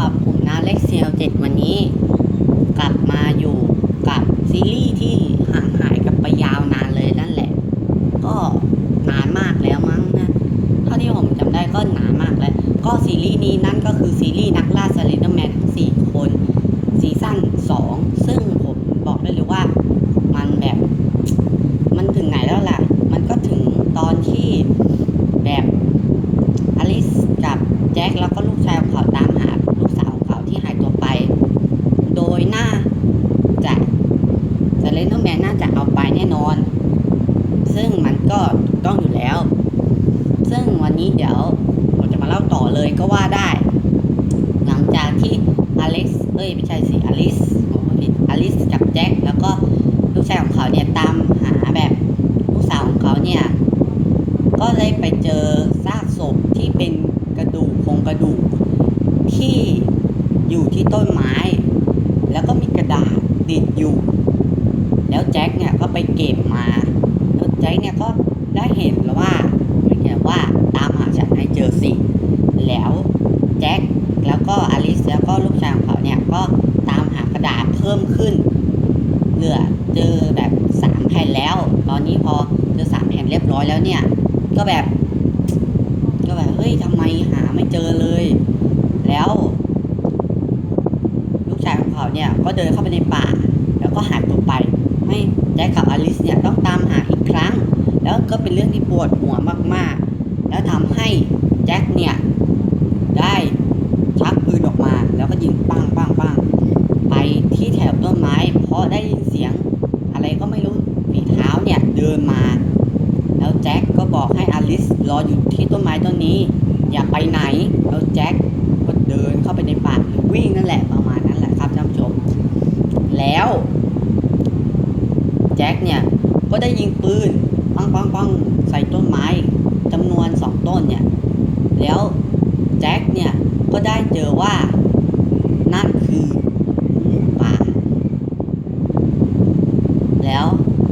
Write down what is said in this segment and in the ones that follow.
กับผมนะเล็กเซียวเจ็ดวันนี้ กลับมาอยู่กับซีรีส์ที่ห่างหายกันไปยาวนานเลยนั่นแหละ ก็นานมากแล้วมั้งนะเท่าที่ผมจำได้ก็นานมากแล้ว ก็ซีรีส์นี้นั่นก็คือซีรีส์นักล่าสเลนเดอร์แมนทั้ง 4 คนซีซั่น2 ซึ่งผมบอกได้เลยว่า มันแบบ มันถึงไหนแล้วล่ะ มันก็ถึงตอนที่แบบอลิสกับแจ็คแล้วก็ลูกชายของเขาตามหาลูกสาวของเขาที่หายตัวไป โดยน่าจะสเลนเดอร์แมนน่าจะเอาไปแน่นอน ซึ่งมันก็ถูกต้องอยู่แล้ว ซึ่งวั นี้เดี๋ยวผมจะมาเล่าต่อเลยก็ว่าได้ หลังจากที่อเล็กซ์เอ้ยไม่ใช่สิอลิสผมผิดอลิสกับแจ็คแล้วก็ลูกชายของเขาเนี่ยตามหาแบบลูกสาวของเขาเนี่ยก็ได้ไปเจอซากศพที่เป็นกระดูกโครงกระดูกที่อยู่ที่ต้นไม้ แล้วก็มีกระดาษติดอยู่ แล้วแจ็คเนี่ยก็ไปเก็บมาแล้วแจ็คเนี่ยก็ได้เห็นแล้วว่าเหมือนกับว่าตามหาฉันให้เจอสิ แล้วแจ็คแล้วก็อลิสแล้วก็ลูกชายของเขาเนี่ยก็ตามหากระดาษเพิ่มขึ้น เหลือเจอแบบสามแผ่นแล้ว ตอนนี้พอเจอสามแผ่นเรียบร้อยแล้วเนี่ย ก็แบบ ก็แบบเฮ้ยทำไมหาไม่เจอเลย แล้ว ลูกชายของเขาเนี่ยก็เดินเข้าไปในป่า แล้วก็หายตัวไปให้แจ็คกับอลิสเนี่ยต้องตามหาอีกครั้ง แล้วก็เป็นเรื่องที่ปวดหัวมากๆ แล้วทำให้แจ็คเนี่ย ได้ชักปืนออกมา แล้วก็ยิงปังปังปังไปที่แถวต้นไม้ เพราะได้ยินเสียง อะไรก็ไม่รู้ฝีเท้าเนี่ยเดินมา แล้วแจ็คก็บอกให้อลิสรออยู่ที่ต้นไม้ต้นนี้ อย่าไปไหนแล้วแจ็คก็เดินเข้าไปในป่าหรือวิ่งนั่นแหละประมาณนั้นแหละครับท่านผู้ชม แล้วแจ็คเนี่ยก็ได้ยิงปืนปังปังปังใส่ต้นไม้จำนวนสองต้นเนี่ย แล้วแจ็คเนี่ยก็ได้ เจอว่า นั่นคือหมูป่า แล้ว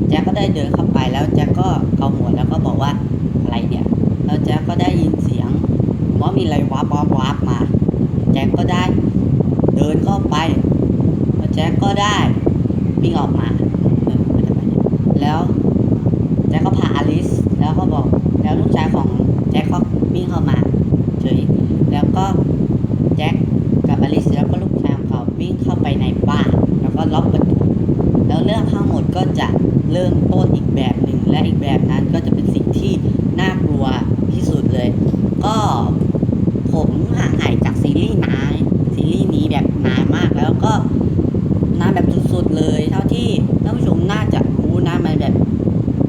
แจ็คก็ได้เดินเข้าไปแล้วแจ็คก็เกาหัวแล้วก็บอกว่าอะไรเนี่ยแล้วแจ็คก็ได้ยินเสียงว่ามีอะไรวับวับวับมา แจ็คก็ได้เดินเข้าไปแล้วแจ็คก็ได้วิ่งออกมาแล้วแจ็คก็พาอลิสแล้วก็บอกแล้วลูกชายของแจ็คก็วิ่งเข้ามาเฉยแล้วก็แจ็คกับอลิสแล้วก็ลูกชายของเขาวิ่งเข้าไปในบ้าน แล้วก็ล็อกประตู แล้วเรื่องทั้งหมดก็จะเริ่มต้นอีกแบบหนึ่ง และอีกแบบนั้นก็จะเป็นสิ่งที่น่ากลัวที่สุดเลย ก็ผมห่างหายจากซีรีส์นานซีรีส์นี้แบบนานมากแล้วก็นานแบบสุดๆเลย เท่าที่ท่านผู้ชมน่าจะรู้นะมันแบบ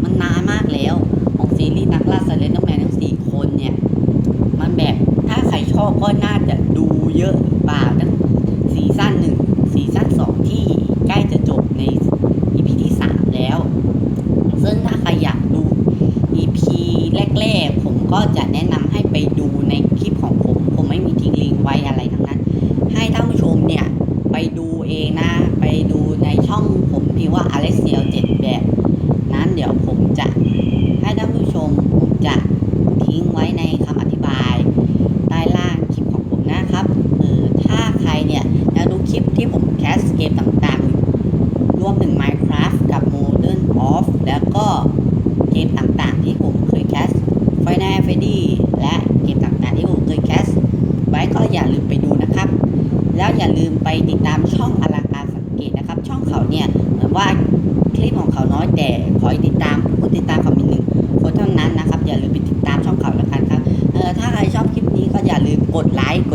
มันนานมากแล้ว ของซีรีส์นักล่าสเลนเดอร์แมนทั้งสี่คนเนี่ย มันแบบถ้าใครชอบก็น่าจะดูเยอะหรือเปล่าตั้งซีซั่นหนึ่งซีซั่นสองที่ใกล้จะจบใน EP ที่สามแล้ว ซึ่งถ้าใครอยากดู EP แร ก็จะแนะนำให้ไปดูในคลิปของผม ผมไม่มีทิ้งลิงก์ไว้อะไรทั้งนั้น ให้ท่านผู้ชมเนี่ยไปดูเองนะ ไปดูในช่องผมพิมพ์ว่า Alex เ e ลเจ็ดแบบ นั้นเดี๋ยวผมจะให้ท่านผู้ชมผมจะทิ้งไว้ในคำอธิบาย ใต้ล่างคลิปของผมนะครับเออถ้าใครเนี่ยอยากดูคลิปที่ผมแคสเกมต่างๆ รวมถึง Minecraft กับ Modern of แล้วก็เกมต่างๆที่ d ดีและเกมต่างๆที่ผมเคยแคสไว้ก็อย่าลืมไปดูนะครับ แล้วอย่าลืมไปติดตามช่องอลังการสังเกตนะครับ ช่องเขาเนี่ยเหมือนว่าคลิปของเขาน้อยแต่ขอติดตามผู้ติดตามเขาเป็นหนึ่งคนเท่านั้นนะครับ อย่าลืมไปติดตามช่องเขาแล้วกันครับเออถ้าใครชอบคลิปนี้ก็อย่าลืมกดไลค์